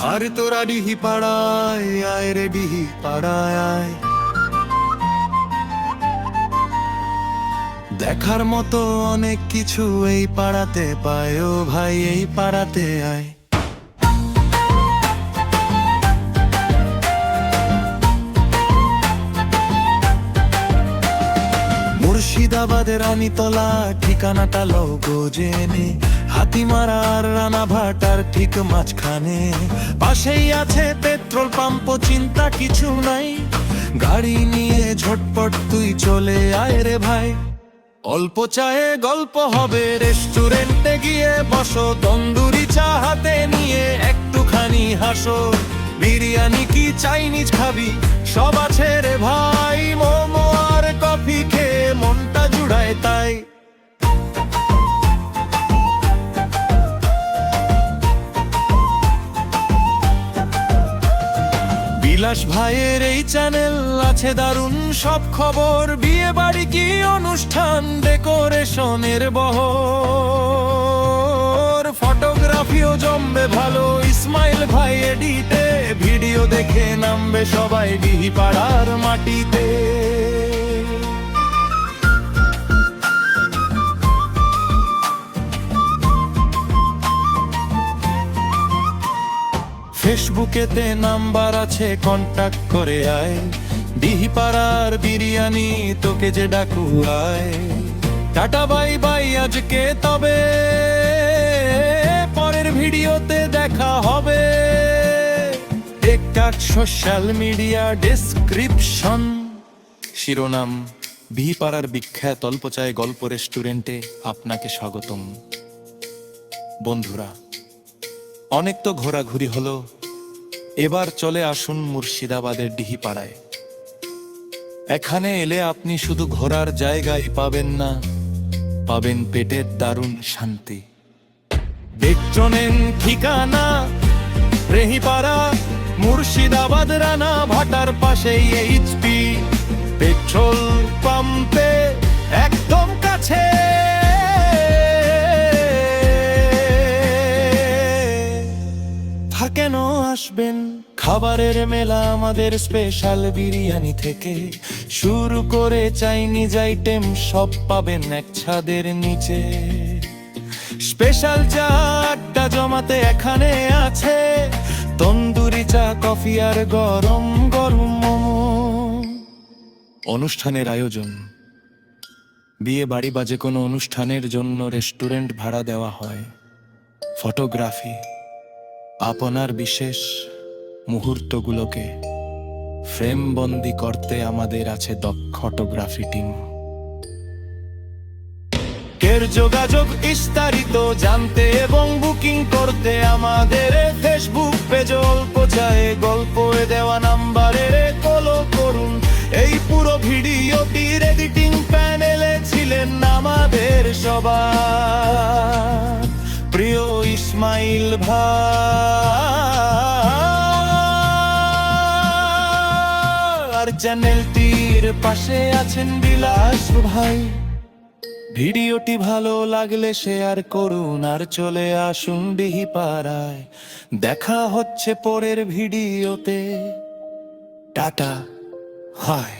আর তোরা ডিহি পাড়ায়, আয় রে ডিহি পাড়ায়, আয়। দেখার মতো অনেক কিছু এই পাড়াতে পায়, ও ভাই, এই পাড়াতে আয়। মুর্শিদাবাদের রানীতলা ঠিকানাটা লোগো জেনে। হাতিমারার রানা ভাটার ঠিক মাঝখানে। পাশেই আছে পেট্রোল পাম্প, চিন্তা কিছু নাই। গাড়ি নিয়ে ঝটপট তুই চলে আয় রে ভাই। অল্প চায়ে গল্প হবে, রেস্টুরেন্টে গিয়ে বসো। তন্দুরি চা হাতে নিয়ে একটুখানি হাসো। বিরিয়ানি কি চাইনিজ খাবি, সব আছে রে ভাই। বিলাস ভাইয়ের এই চ্যানেল আছে দারুণ সব খবর। বিয়ে বাড়ি কি অনুষ্ঠান ডেকোরেশনের বহর? ফটোগ্রাফিও জমবে ভালো, ইসমাইল ভাই এডিটে ভিডিও দেখে নামবে সবাই ডিহি পাড়ার মাটিতে। ফেসবুকেতে নাম্বার আছে কন্টাক্ট করে আয়। ডিহিপাড়ার বিরিয়ানি তোকে যে ডাকু আয়। টাটা, বাই বাই, আজকে তবে। পরের ভিডিওতে দেখা হবে। টেকটাক, সোশ্যাল মিডিয়া ডেসক্রিপশন শিরোনাম বিহিপাড়ার বিখ্যাত অল্পচায় গল্প রেস্টুরেন্টে আপনাকে স্বাগতম। বন্ধুরা, অনেক তো ঘোরাঘুরি হলো এবার চলে আসুন মুর্শিদাবাদের ডিহিপাড়ায়। এখানে এলে আপনি শুধু ঘোরার জায়গায় পাবেন না, পাবেন পেটের দারুণ শান্তি। দেখছনেন ঠিকানা, রেহিপাড়া, মুর্শিদাবাদ রানা ভাটার পাশেই এইচপি। থাকেন আসবেন? খাবারের মেলা আমাদের স্পেশাল বিরিয়ানি থেকে। শুরু করে চাইনিজ আইটেম সব পাবেন এক ছাদের নিচে। স্পেশাল চা আড্ডা জমাতে এখানে আছে। তন্দুরি চা, কফি আর গরম গরম অনুষ্ঠানের আয়োজন। বিয়ে বাড়ি বা যে কোনো অনুষ্ঠানের জন্য রেস্টুরেন্ট ভাড়া দেওয়া হয়। ফটোগ্রাফি আপনার বিশেষ মুহূর্তগুলোকে ফ্রেমবন্দি করতে আমাদের আছে দক্ষ টিম। এর যোগাযোগ বিস্তারিত জানতে এবং বুকিং করতে আমাদের ফেসবুক পেজ অল্প চায় গল্প দেওয়া ইসমাইল ভাই। চ্যানেলটির পাশে আছেন বিলাস ভাই। ভিডিওটি ভালো লাগলে শেয়ার করুন আর চলে আসুন ডিহি পাড়ায় দেখা হচ্ছে পরের ভিডিওতে। টাটা হায়